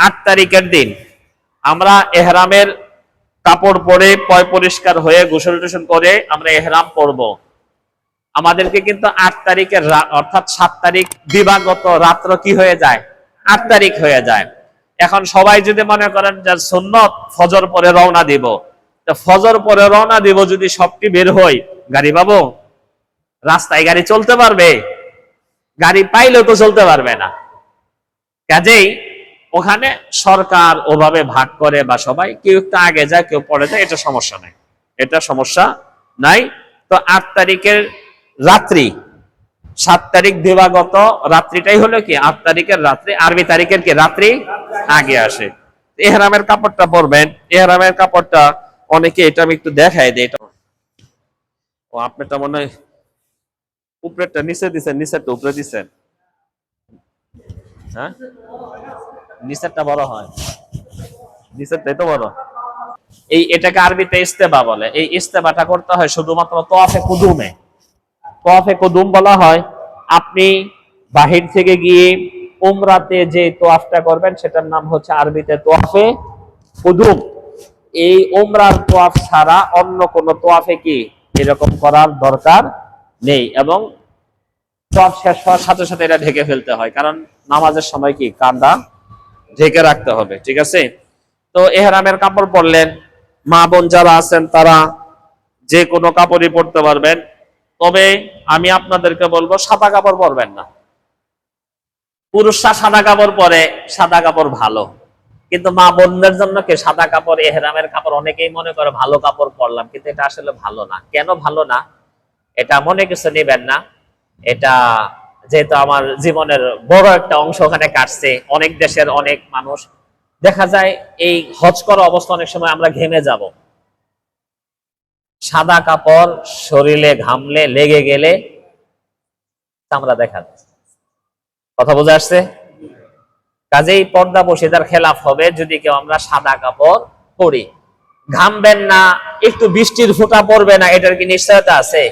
আট তারিখের দিন আমরা এহরামের কাপড় পরে পয় পরিষ্কার হয়ে গোসল টোসল করে আমরা এহরাম পরব আমাদেরকে কিন্তু আট তারিখের অর্থাৎ সাত তারিখ দিবাগত রাত্র কি হয়ে যায়? আট তারিখ হয়ে যায়। এখন সবাই যদি মনে করেন যে সুন্নত, ফজর পরে রওনা দিব। তো ফজর পরে রওনা দিব যদি সবটি বের হই, গাড়ি পাবো? রাস্তায় গাড়ি চলতে পারবে? গাড়ি পাইলেও তো চলতে পারবে না। কাজেই ওখানে সরকার ওভাবে ভাগ করে বা সবাই, কেউ একটু আগে যায়, কেউ পরে যায়, এটা সমস্যা নাই। এটা সমস্যা নাই। তো আট তারিখের রাত্রি, সাত তারিখ দিবাগত রাত্রিটাই হলো কি? আট তারিখের রাত্রি, আরবি তারিখের কি? রাত্রি আগে আসে। এহরামের কাপড়টা পরবেন। এহরামের কাপড়টা অনেকে এটা আমি একটু দেখাই দিই। এটা ও আপনারটা মনে হয় উপরেরটা নিচে দিচ্ছেন নিচেরটা উপরে দিচ্ছেন হ্যাঁ? নিচেরটা বড় হয়। নিচেরটাই তো বড়। এই এটাকে আরবিতে ইস্তেবা বলে। এই ইস্তেবাটা করতে হয় শুধুমাত্র তোয়াফে কুদুমে। তোয়াফে কুদুম বলা হয় আপনি বাহির থেকে গিয়ে উমরাতে যে তোয়াফটা করবেন সেটার নাম হচ্ছে আরবিতে তোয়াফে কুদুম। এই উমরার তোয়াফ ছাড়া অন্য কোন তোয়াফে কি এরকম করার দরকার নেই এবং সব শেষ হওয়ার সাথে সাথে এটা ঢেকে ফেলতে হয়। কারণ নামাজের সময় কি কান্দা ঢেকে রাখতে হবে, ঠিক আছে? তো এহরামের কাপড় পরলেন, মা বোন যারা আছেন তারা যে কোনো কাপড়ই পরতে পারবেন। তবে আমি আপনাদেরকে বলব, সাদা কাপড় পরবেন না। পুরুষরা সাদা কাপড় পরে, সাদা কাপড় ভালো। কিন্তু মা বোনদের জন্য কে সাদা কাপড়, এহরামের কাপড়? অনেকেই মনে করে, ভালো কাপড় পরলাম। কিন্তু এটা আসলে ভালো না। কেন ভালো না? এটা মনে কিছু নেবেন না। এটা যেহেতু আমার জীবনের বড় একটা অংশ ওখানে কাটছে, অনেক দেশের অনেক মানুষ। দেখা যায় এই হজ করা অবস্থা অনেক সময় আমরা ঘেমে যাব। সাদা কাপড়, শরীরে ঘামলে, লেগে গেলে চামড়া দেখা কথা বোঝা আসছে? কাজেই পর্দা বসিদার খেলাফ হবে যদি কেউ আমরা সাদা কাপড় পরি। ঘামবেন না, একটু বৃষ্টির ফোঁটা পড়বে না, এটার কি নিশ্চয়তা আছে?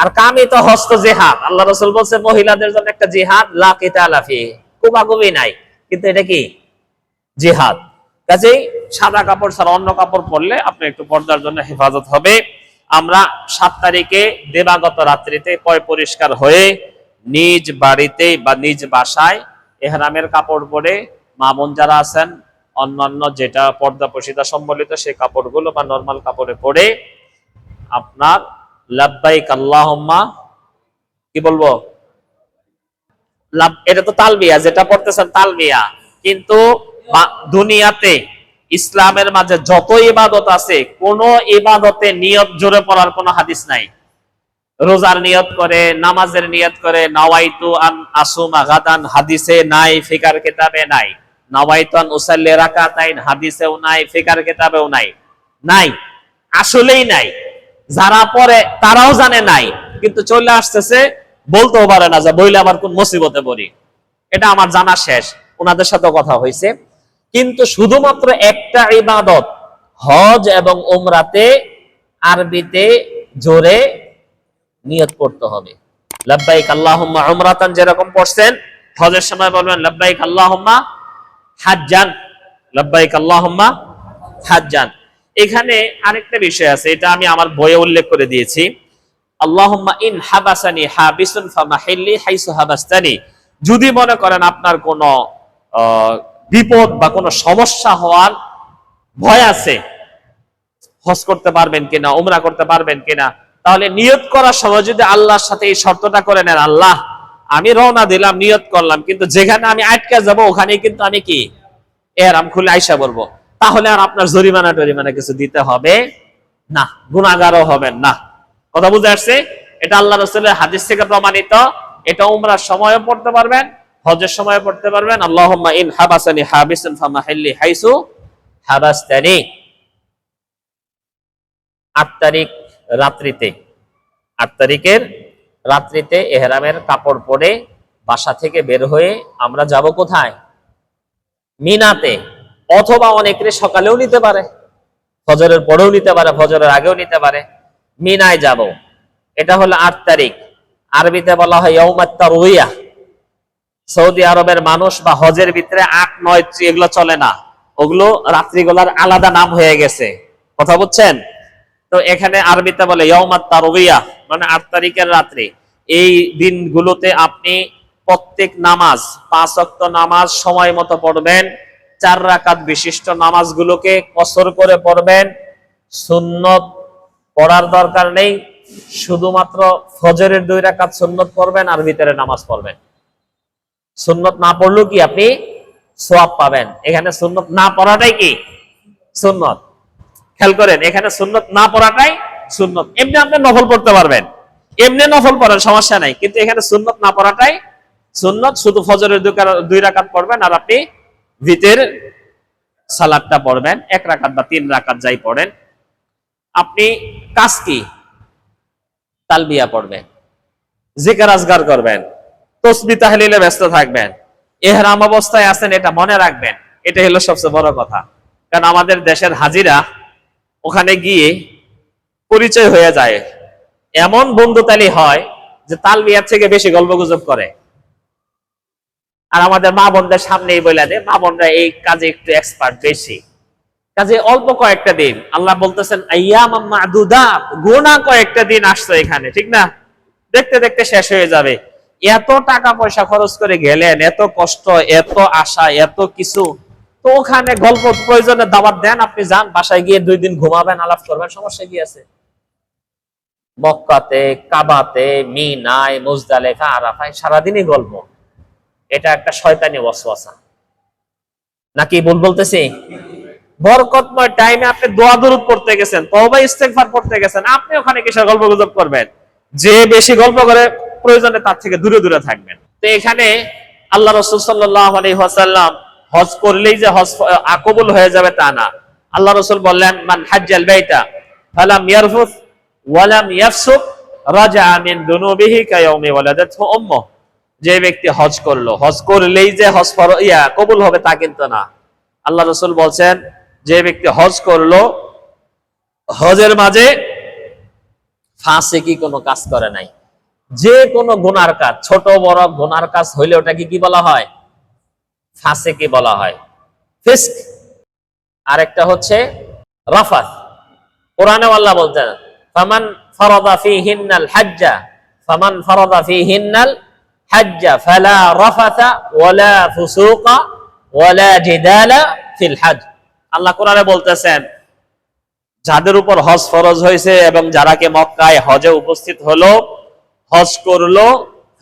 আর কামি তো হস্ত জেহাদ। আল্লাহ রসুল বলছে, মহিলাদের জন্য একটা জিহাদ লাকিতা আলাফি কুবাকুবি নাই। কিন্তু এটা কি? জেহাদ। কাজেই সাদা কাপড় ছাড়া অন্য কাপড় পরলে আপনি একটু পর্দার জন্য হেফাজত হবে। আমরা সাত তারিখে দেবাগত রাত্রিতে পয় পরিষ্কার হয়ে নিজ বাড়িতে বা নিজ বাসায় এহরামের কাপড় পরে মা বোন যারা আছেন, অন্যান্য যেটা পর্দা পশিদা সম্বলিত সেই কাপড়গুলো বা নর্মাল কাপড়ে পরে আপনার লাব্বাইক আল্লাহুম্মা। কি বলব? এটা তো তালবিয়া, যেটা পড়তেছেন তালবিয়া। কিন্তু দুনিয়াতে, ইসলামের মাঝে যত ইবাদত আছে, কোন ইবাদতে নিয়ত জোরে পড়ার হাদিস নাই। রোজার নিয়ত করে, নামাজের নিয়ত করে আন আসুমা গাদান, হাদিসে নাই, ফিকার কিতাবে নাই। নাওয়াইতু আন উসাল্লি রাকাতাইন, হাদিসেও নাই, ফিকার কিতাবেও নাই। নাই, আসলেই নাই। যারা পরে তারাও জানে নাই, কিন্তু চলে আসতেছে, বলতেও পারে না যে বইলে আবার কোন মুসিবতে পড়ি। এটা আমার জানা শেষ ওনাদের সাথে কথা হয়েছে। কিন্তু শুধুমাত্র একটা ইবাদত, হজ এবং উমরাতে আরবিতে জোরে নিয়ত করতে হবে। লাব্বাইক আল্লাহুম্মা উমরাতান যেরকম পড়ছেন, হজের সময় বলবেন, লাব্বাইক আল্লাহুম্মা হাজ্জান, লাব্বাইক আল্লাহুম্মা হাজ্জান। এখানে আরেকটা বিষয় আছে, এটা আমি আমার বইয়ে উল্লেখ করে দিয়েছি। ইন হাবাসানি যদি মনে করেন আপনার কোনো বিপদ বা কোনো সমস্যা হওয়ার ভয় আছে, হজ করতে পারবেন কিনা, উমরা করতে পারবেন কিনা, তাহলে নিয়ত করার সময় যদি আল্লাহর সাথে এই শর্তটা করে নেন, আল্লাহ, আমি রওনা দিলাম, নিয়ত করলাম, কিন্তু যেখানে আমি আটকে যাব ওখানে কিন্তু আমি কি? এরাম খুলে আইসা বলব। তাহলে আর আপনার জরিমানা টরিমানা কিছু দিতে হবে না গুণাগারও হবেন না। কথা বুঝে আসছে? এটা আল্লাহ রসুলের হাদিস থেকে প্রমাণিত। এটা উমরার সময়ও পড়তে পারবেন, হজের সময় পড়তে পারবেন। তারিখের রাত্রিতে এহরামের কাপড় পরে বাসা থেকে বের হয়ে আমরা যাব কোথায়? মিনাতে। অথবা অনেকে সকালেও নিতে পারে, ফজরের পরেও নিতে পারে, ফজরের আগেও নিতে পারে। মিনায় যাব। এটা হলো আট তারিখ। আরবিতে বলা হয় রুইয়া সৌদি আরবের মানুষ বা হজের ভিতরে আট, নয় এগুলো চলে না। ওগুলো রাত্রিগুলার আলাদা নাম হয়ে গেছে। কথা বুঝছেন? তো এখানে আরবিতে বলে তারবিয়া মানে আট তারিখের রাত্রি। এই দিনগুলোতে আপনি প্রত্যেক নামাজ, পাঁচ অক্ত নামাজ সময় মতো পড়বেন। চার রাকাত বিশিষ্ট নামাজগুলোকে কসর করে পড়বেন। সুন্নত পড়ার দরকার নেই। শুধুমাত্র ফজরের দুই রাকাত সুন্নত পড়বেন আর ভিতরে নামাজ পড়বেন। সুন্নত না পড়লেও কি আপনি সোয়াব পাবেন। এখানে সুন্নত না পড়াটাই কি? সুন্নত। খেয়াল করেন, এখানে সুন্নত না পড়াটাই সুন্নত। এমনি আপনি নফল পড়তে পারবেন। এমনি নফল পড়েন, সমস্যা নাই। কিন্তু এখানে সুন্নত না পড়াটাই সুন্নত। শুধু ফজরের দুই রাকাত পড়বেন আর আপনি ভিতের সালাদটা পড়বেন, এক রাকাত বা তিন রাকাত যাই পড়েন। আপনি কাজ কি? তালবিয়া পড়বেন, জিকার আজগার করবেন, তসবি তাহলিলে ব্যস্ত থাকবেন, এহরাম অবস্থায় আছেন এটা মনে রাখবেন এটা হলো সবচেয়ে বড় কথা। কারণ আমাদের দেশের হাজিরা ওখানে গিয়ে পরিচয় হয়ে যায়। এমন বন্ধুতালি হয় যে তালবিয়ার থেকে বেশি গল্প গুজব করে। আর আমাদের মা বোনদের সামনেই বলে দেয় মা বোনরা এই কাজে একটু এক্সপার্ট বেশি। কাজে অল্প কয়েকটা দিন। আল্লাহ বলতেছেন গোনা কয়েকটা দিন আসছো এখানে, ঠিক না? দেখতে দেখতে শেষ হয়ে যাবে। এত টাকা পয়সা খরচ করে গেলেন, এত কষ্ট, এত আশা, এত কিছু। তো ওখানে গল্প প্রয়োজনে দাবাত দেন আপনি, যান, বাসায় গিয়ে দুই দিন ঘুমাবেন, আলাপ করবেন, সমস্যা কি আছে? মক্কাতে, কাবাতে, মিনায়, মুজদালেফা, আরাফায় সারাদিনই গল্প। এটা একটা শয়তানি ওয়াসওয়াসা। নাকি ভুল বলতেছি? বরকতময় টাইমে আপনি দোয়া দরুদ পড়তে গেছেন, তওবা ইস্তেগফার পড়তে গেছেন, আপনি ওখানে কিসের গল্প গুজব করবেন? যে বেশি গল্প করে প্রয়োজনে তার থেকে দূরে দূরে থাকবেন। তো এখানে আল্লাহ রসুল সাল্লাল্লাহু আলাইহি ওয়াসাল্লাম হজ করলেই যে হজ আকবুল হয়ে যাবে তা না। আল্লাহ রসুল বললেন, মান হাজ্জাল বাইতা ফালাম ইয়ারফুস ওয়ালাম ইয়াফসুক রাজা মিন দুনুবিহি কায়াউমি ওয়ালাদাতহু উম্মুহ। যে ব্যক্তি হজ করল, হজ করলেই যে হজ ইয়া, কবুল হবে তা কিন্তু না। আল্লাহ রসুল বলছেন, যে ব্যক্তি হজ করল, হজের মাঝে ফাঁসে কি কোনো কাজ করে নাই। যে কোনো গুনার কাজ, ছোট বড় গুনার কাজ হইলে ওটাকে কি বলা হয়? ফাঁসে কি বলা হয়? ফিস্ক। আরেকটা হচ্ছে রাফাত। কোরআনে আল্লাহ বলতেন ফামান ফারাদা ফিহিন্নাল হাজ্জা, ফামান ফারাদা ফিহিন্নাল হাজ্জা ফালা রাফাতা ওয়ালা ফুসুকা ওয়ালা জিদালা ফিল হজ আল্লাহ কোরআনে বলতেছেন, যাদের উপর হজ ফরজ হয়েছে এবং যারা কে মক্কায় হজে উপস্থিত হলো, হজ করল,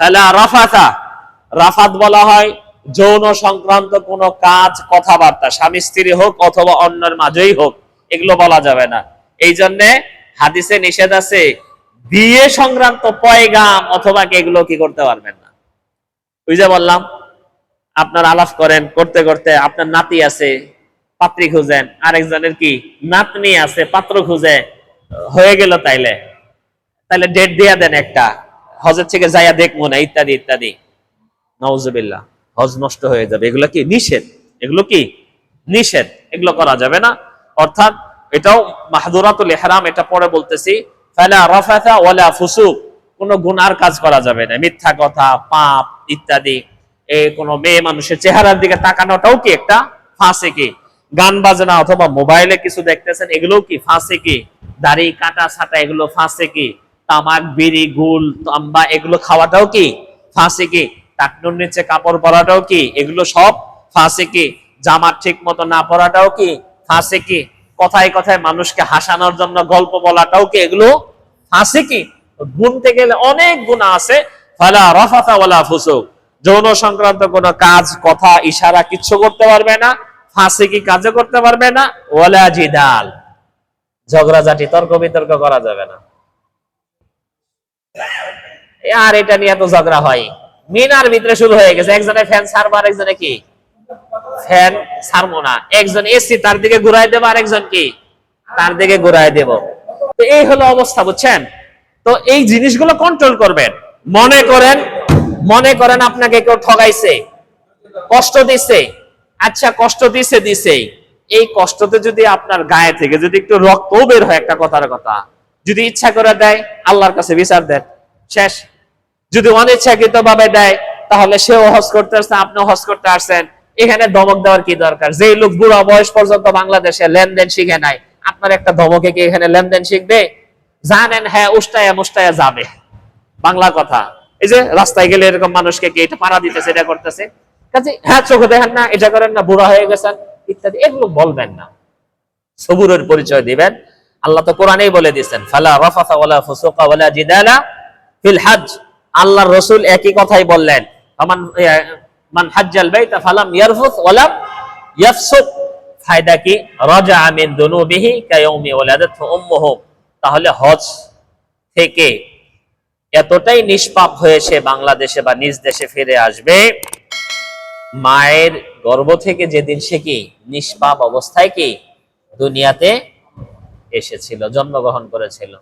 ফালা রাফাতা, রাফাত বলা হয় যৌন সংক্রান্ত কোনো কাজ, কথাবার্তা, স্বামী স্ত্রী হোক অথবা অন্যের মাঝেই হোক, এগুলো বলা যাবে না। এই জন্যে হাদিসে নিষেধ আছে, বিয়ে সংক্রান্ত পয়গাম অথবা এগুলো কি করতে পারবেন না। ওই যে বললাম, আপনার আলাপ করেন, করতে করতে আপনার নাতি আছে, পাত্রী খুঁজেন, আরেকজনের কি নাতনি আছে, পাত্র খুঁজে, হয়ে গেল তাইলে। তাইলে ডেট দিয়া দেন একটা, হজের থেকে যাইয়া দেখব না ইত্যাদি ইত্যাদি। নওজবিল্লাহ হজ নষ্ট হয়ে যাবে। এগুলো কি নিষেধ? এগুলো কি নিষেধ? এগুলো করা যাবে না। অর্থাৎ এটাও মাহাদুরাতুল ইহরাম, এটা পরে বলতেছি, ফালা রাফাথা ওয়ালা ফুসুক। কোনো গুনার কাজ করা যাবে না। মিথ্যা কথা, পাপ ইত্যাদি। এই কোনো মেয়ে মানুষের চেহারার দিকে তাকানোটাও কি একটা ফাঁসে কি? গান বাজনা অথবা মোবাইলে কিছু দেখতেছেন, এগুলোও কি ফাঁসে কি? দাড়ি, কাটা, ছাটা, এগুলো ফাঁসে কি? তামাক, বিড়ি, গুল, তাম্বা, এগুলো খাওয়াটাও কি ফাঁসে কি? টাকনুর নিচে কাপড় পরাটাও কি? এগুলো সব ফাঁসে কি? জামা ঠিক মতো না পরাটাও কি ফাঁসে কি? কথায় কথায় মানুষকে হাসানোর জন্য গল্প বলাটাও কি এগুলো ফাঁসে কি? গুনতে গেলে অনেক গুণা আছে। ফালা রফাতা ওয়ালা ফুসুক। যৌন সংক্রান্ত কোনো কাজ, কথা, ইশারা কিচ্ছু করতে পারবে না। ফাঁসে কি কাজও করতে পারবে না। ওয়ালা জিদাল। ঝগড়াঝাটি, তর্ক বিতর্ক করা যাবে না। আর এটা নিয়ে তো ঝগড়া হয়। মিনার ভিতরে শুরু হয়ে গেছে। একজনে ফ্যান ছাড়বো আর একজনে কি? ফ্যান ছাড়বো না। একজন এসি তার দিকে ঘুরাই দেবো আর একজন কি? তার দিকে ঘুরাই দেব। এই হলো অবস্থা, বুঝছেন? তো এই জিনিসগুলো কন্ট্রোল করবেন। মনে করেন মনে করেন আপনাকে কেউ ঠগাইছে, কষ্ট দিছে আচ্ছা কষ্ট দিছে দিছেই। এই কষ্টতে যদি আপনার গায়ে থেকে যদি একটু রক্তও বের হয় একটা কথার কথা, যদি ইচ্ছা করে দেয়, আল্লাহর কাছে বিচার দেন, শেষ। যদি অনিচ্ছাকৃত ভাবে দেয়, তাহলে সেও হজ করতে আসছে, আপনিও হজ করতে আসছেন। এখানে ধমক দেওয়ার কি দরকার? যে লোক বুড়া বয়স পর্যন্ত বাংলাদেশে লেনদেন শিখে নাই, আপনার একটা ধমকে কি এখানে লেনদেন শিখবে? জানেন হ্যাঁ উষ্টায়া মুষ্টায়া যাবে। বাংলা কথা। এই যে রাস্তায় গেলে এরকম মানুষকে কি এটা পাড়া দিতেছে, এটা করতেছে? কাজে হ্যাঁ চোখে দেখেন না, এটা করেন না, বুড়া হয়ে গেছেন, ইত্যাদি, এগুলো বলবেন না। সবুরের পরিচয় দিবেন। আল্লাহ তো কোরআনেই বলে দিয়েছেন, ফালা রাফাসা ওয়ালা ফুসুকা ওয়ালা জিদালা ফিল হজ আল্লাহর রাসূল একই কথাই বললেন মান মান হাজ্জাল বাইতা ফালাম ইয়ারফুস ওয়ালাম ইয়াফসুক। ফায়দা কি? রাজা মিন দুনুবিহি কায়াউমি ওয়ালাদাতহু উম্মুহু। তাহলে হজ থেকে এতটাই নিষ্পাপ হয়ে সে বাংলাদেশে বা নিজ দেশে ফিরে আসবে। মায়ের গর্ভ থেকে যেদিন সে কি নিষ্পাপ অবস্থায় কি দুনিয়াতে এসেছিল, জন্মগ্রহণ করেছিল।